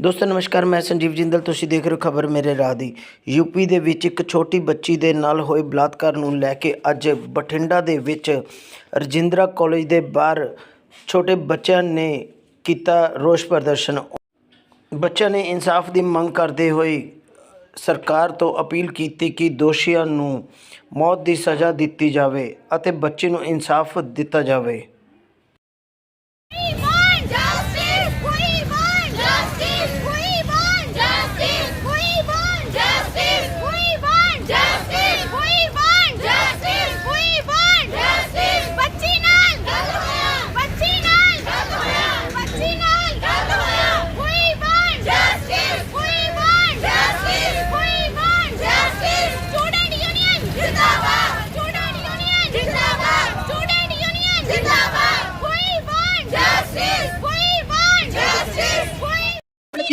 ਦੋਸਤੋ, ਨਮਸਕਾਰ, ਮੈਂ ਸੰਜੀਵ ਜਿੰਦਲ, ਤੁਸੀਂ ਦੇਖ ਰਹੇ ਹੋ ਖਬਰ ਮੇਰੇ ਰਾਹ ਦੀ। ਯੂਪੀ ਦੇ ਵਿੱਚ ਇੱਕ ਛੋਟੀ ਬੱਚੀ ਦੇ ਨਾਲ ਹੋਏ ਬਲਾਤਕਾਰ ਨੂੰ ਲੈ ਕੇ ਅੱਜ ਬਠਿੰਡਾ ਦੇ ਵਿੱਚ ਰਜਿੰਦਰਾ ਕਾਲਜ ਦੇ ਬਾਹਰ ਛੋਟੇ ਬੱਚਿਆਂ ਨੇ ਕੀਤਾ ਰੋਸ ਪ੍ਰਦਰਸ਼ਨ। ਬੱਚਿਆਂ ਨੇ ਇਨਸਾਫ ਦੀ ਮੰਗ ਕਰਦੇ ਹੋਏ ਸਰਕਾਰ ਤੋਂ ਅਪੀਲ ਕੀਤੀ ਕਿ ਦੋਸ਼ੀਆਂ ਨੂੰ ਮੌਤ ਦੀ ਸਜ਼ਾ ਦਿੱਤੀ ਜਾਵੇ ਅਤੇ ਬੱਚੇ ਨੂੰ ਇਨਸਾਫ ਦਿੱਤਾ ਜਾਵੇ।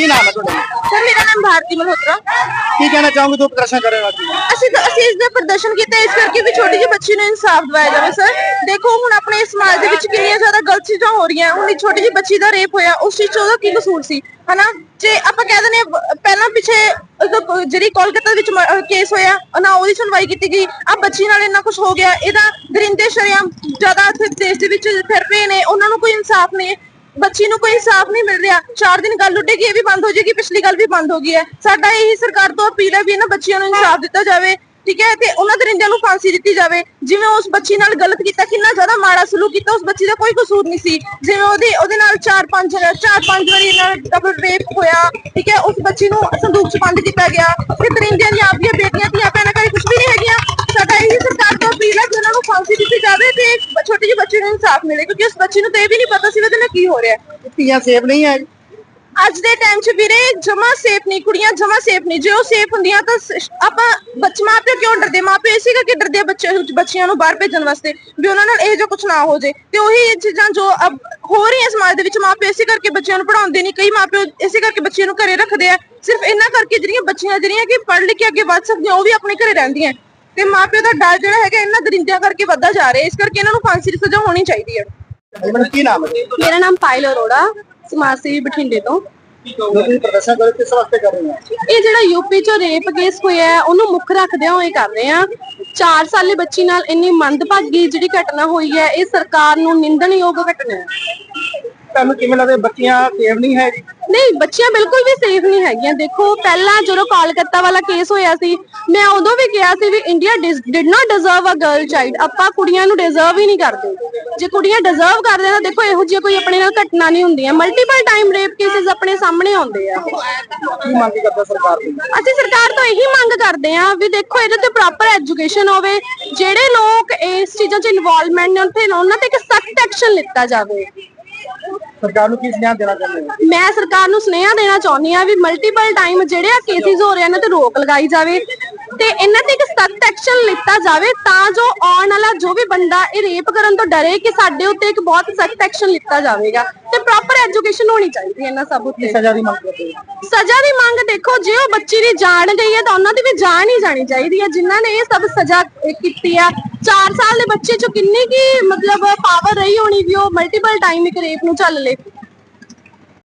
ਕੀ ਨਾਮ ਹੈ ਤੁਹਾਡਾ? ਸਰ ਮੇਰਾ ਨਾਮ ਭਾਰਤੀ ਮਲਹੋਤਰਾ। ਕੀ ਕਹਿਣਾ ਚਾਹੋਗੇ? ਜੋ ਪ੍ਰਦਰਸ਼ਨ ਕਰ ਰਹੇ ਹੋ ਅੱਜ? ਅਸੀਂ ਅਸੀਂ ਇਸ ਦਾ ਪ੍ਰਦਰਸ਼ਨ ਕੀਤਾ ਇਸ ਕਰਕੇ ਵੀ ਛੋਟੀ ਜਿਹੀ ਬੱਚੀ ਨੂੰ ਇਨਸਾਫ ਦਿਵਾਇਆ ਜਾਵੇ ਸਰ। ਦੇਖੋ ਹੁਣ ਆਪਣੇ ਸਮਾਜ ਦੇ ਵਿੱਚ ਕਿੰਨੀਆਂ ਜ਼ਿਆਦਾ ਗਲਤ ਚੀਜ਼ਾਂ ਹੋ ਰਹੀਆਂ। ਹੁਣ ਇੱਕ ਛੋਟੀ ਜਿਹੀ ਬੱਚੀ ਦਾ ਰੇਪ ਹੋਇਆ ਉਸ ਚੀਜ਼ 'ਚ ਉਹਦਾ ਕੀ ਕਸੂਰ ਸੀ? ਹਨਾ? ਜੇ ਆਪਾਂ ਕਹਿ ਦਿੰਦੇ ਹਾਂ, ਬ- ਪਹਿਲਾਂ ਪਿੱਛੇ ਉਹਦਾ ਕੋ- ਜਿਹੜੀ ਕੋਲਕਾਤਾ ਵਿੱਚ ਕੇਸ ਹੋਇਆ ਨਾ ਉਹਦੀ ਸੁਣਵਾਈ ਕੀਤੀ ਗਈ। ਆ ਬੱਚੀ ਨਾਲ ਇੰਨਾ ਕੁਝ ਹੋ ਗਿਆ ਇਹਦਾ ਦਰਿੰਦੇ ਸ਼ਰਿਆਮ ਜ਼ਿਆਦਾ ਇੱਥੇ ਦੇਸ਼ ਦੇ ਵਿੱਚ ਫਿਰ ਰਹੇ ਨੇ ਉਹਨਾਂ ਨੂੰ ਕੋਈ ਇਨਸਾਫ ਨਹੀਂ ਹੈ। ਬੱਚੀ ਨੂੰ ਕੋਈ ਇਨਸਾਫ ਨਹੀਂ ਮਿਲ ਰਿਹਾ। ਚਾਰ ਦਿਨ ਗੱਲ ਉੱਡੇਗੀ ਇਹ ਵੀ ਬੰਦ ਹੋ ਜਾਏਗੀ, ਪਿਛਲੀ ਗੱਲ ਵੀ ਬੰਦ ਹੋ ਗਈ ਹੈ। ਸਾਡਾ ਇਹੀ ਸਰਕਾਰ ਤੋਂ ਅਪੀਲ ਹੈ ਵੀ ਇਹਨਾਂ ਬੱਚਿਆਂ ਨੂੰ ਇਨਸਾਫ ਦਿੱਤਾ ਜਾਵੇ, ਠੀਕ ਹੈ? ਤੇ ਉਹਨਾਂ ਦਰਿੰਦਿਆਂ ਨੂੰ ਫਾਂਸੀ ਦਿੱਤੀ ਜਾਵੇ। ਜਿਵੇਂ ਉਸ ਬੱਚੀ ਨਾਲ ਗਲਤ ਕੀਤਾ, ਕਿੰਨਾ ਜ਼ਿਆਦਾ ਮਾੜਾ ਸਲੂਕ ਕੀਤਾ, ਉਸ ਬੱਚੀ ਦਾ ਕੋਈ ਕਸੂਰ ਨਹੀਂ ਸੀ। ਜਿਵੇਂ ਉਹਦੇ ਉਹਦੇ ਨਾਲ ਚਾਰ ਪੰਜ ਚਾਰ ਪੰਜ ਵਾਰੀ ਨਾਲ ਡਬਲ ਰੇਪ ਹੋਇਆ, ਠੀਕ ਹੈ? ਉਸ ਬੱਚੀ ਨੂੰ ਸੰਦੂਕ 'ਚ ਬੰਦ ਕੀਤਾ ਗਿਆ। ਤੇ ਦਰਿੰਦਿਆਂ ਦੀਆਂ ਆਪਦੀਆਂ ਬੇਟੀਆਂ, ਧੀਆਂ ਭੈਣਾਂ ਘਰੇ ਕੁਝ ਵੀ ਨਹੀਂ ਹੈਗੀਆਂ ਸਾਡਾ ਇਹੀ ਸਰਕਾਰ ਤੋਂ ਅਪੀਲ ਹੈ ਕਿ ਉਹਨਾਂ ਨੂੰ ਫਾਂਸੀ ਦਿੱਤੀ ਜਾਵੇ ਤੇ ਇੱਕ ਛੋਟੀ ਜਿਹੀ ਬੱਚੀ ਨੂੰ ਇਨਸਾਫ ਮਿਲੇ ਕਿਉਂਕਿ ਉਸ ਬੱਚੀ ਨੂੰ ਤੇ ਇਹ ਵੀ ਨਹੀਂ ਪਤਾ ਸੀ ਉਹਦੇ ਨਾਲ ਕੀ ਹੋ ਰਿਹਾ। ਹੈ ਧੀਆਂ ਸੇਫ ਨਹੀਂ ਹੈ। ਅੱਜ ਦੇ ਟਾਈਮ 'ਚ ਵੀਰੇ ਜਮਾ ਸੇਫ ਨਹੀਂ ਕੁੜੀਆਂ ਜਮਾ ਸੇਫ ਨਹੀਂ। ਜੇ ਉਹ ਸੇਫ ਹੁੰਦੀਆਂ ਤਾਂ ਸ- ਆਪਾਂ ਬੱਚ ਮਾਪੇ ਕਿਉਂ ਡਰਦੇ? ਮਾਪੇ ਇਸੇ ਕਰਕੇ ਡਰਦੇ ਆ ਬੱਚੇ ਬੱਚਿਆਂ ਨੂੰ ਬਾਹਰ ਭੇਜਣ ਵਾਸਤੇ ਵੀ ਉਹਨਾਂ ਨਾਲ ਇਹ ਜੋ ਕੁਝ ਨਾ ਹੋ ਜੇ। ਤੇ ਉਹੀ ਚੀਜ਼ਾਂ ਜੋ ਅਬ ਹੋ ਰਹੀਆਂ ਸਮਾਜ ਦੇ ਵਿੱਚ ਮਾਪੇ ਇਸੇ ਕਰਕੇ ਬੱਚਿਆਂ ਨੂੰ ਪੜਾਉਂਦੇ ਨਹੀਂ। ਕਈ ਮਾਪੇ ਇਸੇ ਕਰਕੇ ਬੱਚਿਆਂ ਨੂੰ ਘਰੇ ਰੱਖਦੇ ਆ। ਸਿਰਫ ਇਹਨਾਂ ਕਰਕੇ ਜਿਹੜੀਆਂ ਬੱਚੀਆਂ ਜਿਹੜੀਆਂ ਕਿ ਪੜ੍ਹ ਲਿਖ ਕੇ ਅੱਗੇ ਵੱਧ ਸਕਦੀਆਂ ਉਹ ਵੀ ਆਪਣੇ ਘਰੇ ਰਹਿੰਦੀਆਂ। ਤੇ ਮਾਪਿਓ ਦਾ ਡਰ ਜਿਹੜਾ ਹੈਗਾ ਇਹਨਾਂ ਦਰਿੰਦਿਆਂ ਕਰਕੇ ਵੱਧਦਾ ਜਾ ਰਿਹਾ ਇਸ ਕਰਕੇ ਇਹਨਾਂ ਨੂੰ ਫਾਂਸੀ ਦੀ ਸਜ਼ਾ ਹੋਣੀ ਚਾਹੀਦੀ ਹੈ। ਮੈਨੂੰ ਕੀ ਨਾਮ ਹੈ? ਮੇਰਾ ਨਾਮ ਪਾਇਲ ਅਰੋੜਾ ਸਮਾਜ ਸੇਵੀ ਬਠਿੰਡੇ ਤੋਂ। ਇਹ ਜਿਹੜਾ ਯੂਪੀ ਚ ਰੇਪ ਕੇਸ ਹੋਇਆ ਹੈ ਉਹਨੂੰ ਮੁੱਖ ਰੱਖਦਿਆਂ ਹੋਏ ਕਰ ਰਹੇ ਆ 4 ਸਾਲੇ ਬੱਚੀ ਨਾਲ ਇੰਨੀ ਮੰਦਭਾਗੀ ਜਿਹੜੀ ਘਟਨਾ ਹੋਈ ਹੈ ਇਹ ਸਰਕਾਰ ਨੂੰ ਨਿੰਦਣਯੋਗ ਘਟਨਾ ਹੈ। ਤੁਹਾਨੂੰ ਕਿਵੇਂ ਲੱਗਦਾ ਬੱਚੀਆਂ ਸੇਫ ਨਹੀਂ ਹੈ ਜੀ ਨਹੀਂ ਬੱਚੀਆਂ ਬਿਲਕੁਲ ਵੀ ਸੇਫ ਨਹੀਂ ਹੈਗੀਆਂ। ਦੇਖੋ ਪਹਿਲਾਂ ਜਦੋਂ ਕੋਲਕਾਤਾ ਵਾਲਾ ਕੇਸ ਹੋਇਆ ਸੀ ਮੈਂ ਉਦੋਂ ਵੀ ਕਿਹਾ ਸੀ ਵੀ India did not deserve a girl child ਆਪਾਂ ਕੁੜੀਆਂ ਨੂੰ ਡਿਜ਼ਰਵ ਹੀ ਨਹੀਂ ਕਰਦੇ। ਜੇ ਕੁੜੀਆਂ ਡਿਜ਼ਰਵ ਕਰਦੇ ਤਾਂ ਦੇਖੋ ਇਹੋ ਜਿਹੀ ਕੋਈ ਆਪਣੇ ਨਾਲ ਘਟਨਾ ਨਹੀਂ ਹੁੰਦੀਆਂ ਮਲਟੀਪਲ ਟਾਈਮ ਰੇਪ ਕੇਸਿਸ ਆਪਣੇ ਸਾਹਮਣੇ ਆਉਂਦੇ ਆ। ਕੀ ਮੰਗ ਕਰਦਾ ਸਰਕਾਰ ਤੋਂ? ਅਸੀਂ ਸਰਕਾਰ ਤੋਂ ਇਹੀ ਮੰਗ ਕਰਦੇ ਹਾਂ ਵੀ ਦੇਖੋ ਇਹਦੇ ਤੇ ਪ੍ਰੋਪਰ ਐਜੂਕੇਸ਼ਨ ਹੋਵੇ। ਜਿਹੜੇ ਲੋਕ ਇਸ ਚੀਜ਼ਾਂ 'ਚ ਇਨਵੋਲਵਮੈਂਟ ਨੇ ਉੱਥੇ ਉਹਨਾਂ ਤੇ ਇੱਕ ਸਖਤ ਐਕਸ਼ਨ ਲਿੱਤਾ ਜਾਵੇ। ਸਰਕਾਰ ਨੂੰ ਕੀ ਸੁਨੇਹਾ ਦੇਣਾ ਚਾਹੁੰਦੇ ਹੋ? ਮੈਂ ਸਰਕਾਰ ਨੂੰ ਸੁਨੇਹਾ ਦੇਣਾ ਚਾਹੁੰਦੀ ਆ ਵੀ ਮਲਟੀਪਲ ਟਾਈਮ ਜਿਹੜੇ ਆ ਕੇਸਿਸ ਹੋ ਰਹੇ ਇਹਨਾਂ ਤੇ ਰੋਕ ਲਗਾਈ ਜਾਵੇ ਤੇ ਇਹਨਾਂ ਤੇ ਇੱਕ ਸਖਤ ਐਕਸ਼ਨ ਲਿੱਤਾ ਜਾਵੇ ਤਾਂ ਜੋ ਆਉਣ ਵਾਲਾ ਜੋ ਵੀ ਬੰਦਾ ਇਹ ਰੇਪ ਕਰਨ ਤੋਂ ਡਰੇ ਕਿ ਸਾਡੇ ਉੱਤੇ ਇੱਕ ਬਹੁਤ ਸਖਤ ਐਕਸ਼ਨ ਲਿੱਤਾ ਜਾਵੇਗਾ ਤੇ ਪ੍ਰੋਪਰ ਐਜੂਕੇਸ਼ਨ ਹੋਣੀ ਚਾਹੀਦੀ ਹੈ ਇਹਨਾਂ ਸਭ ਉੱਤੇ। ਸਜ਼ਾ ਦੀ ਮੰਗ ਕਰਦੇ ਹੋ? ਸਜ਼ਾ ਦੀ ਮੰਗ ਦੇਖੋ ਜੇ ਉਹ ਬੱਚੀ ਦੀ ਜਾਨ ਗਈ ਹੈ ਤਾਂ ਉਹਨਾਂ ਦੀ ਵੀ ਜਾਨ ਹੀ ਜਾਣੀ ਚਾਹੀਦੀ ਹੈ ਜਿਨ੍ਹਾਂ ਨੇ ਇਹ ਸਭ ਸਜ਼ਾ ਕੀਤੀ ਆ। 4 ਸਾਲ ਦੇ ਬੱਚੇ ਚ ਕਿੰਨੀ ਕੀ ਮਤਲਬ ਪਾਵਰ ਰਹੀ ਹੋਣੀ ਵੀ ਉਹ ਮਲਟੀਪਲ ਟਾਈਮ ਇੱਕ ਰੇਪ ਨੂੰ ਚੱਲ ਲੇ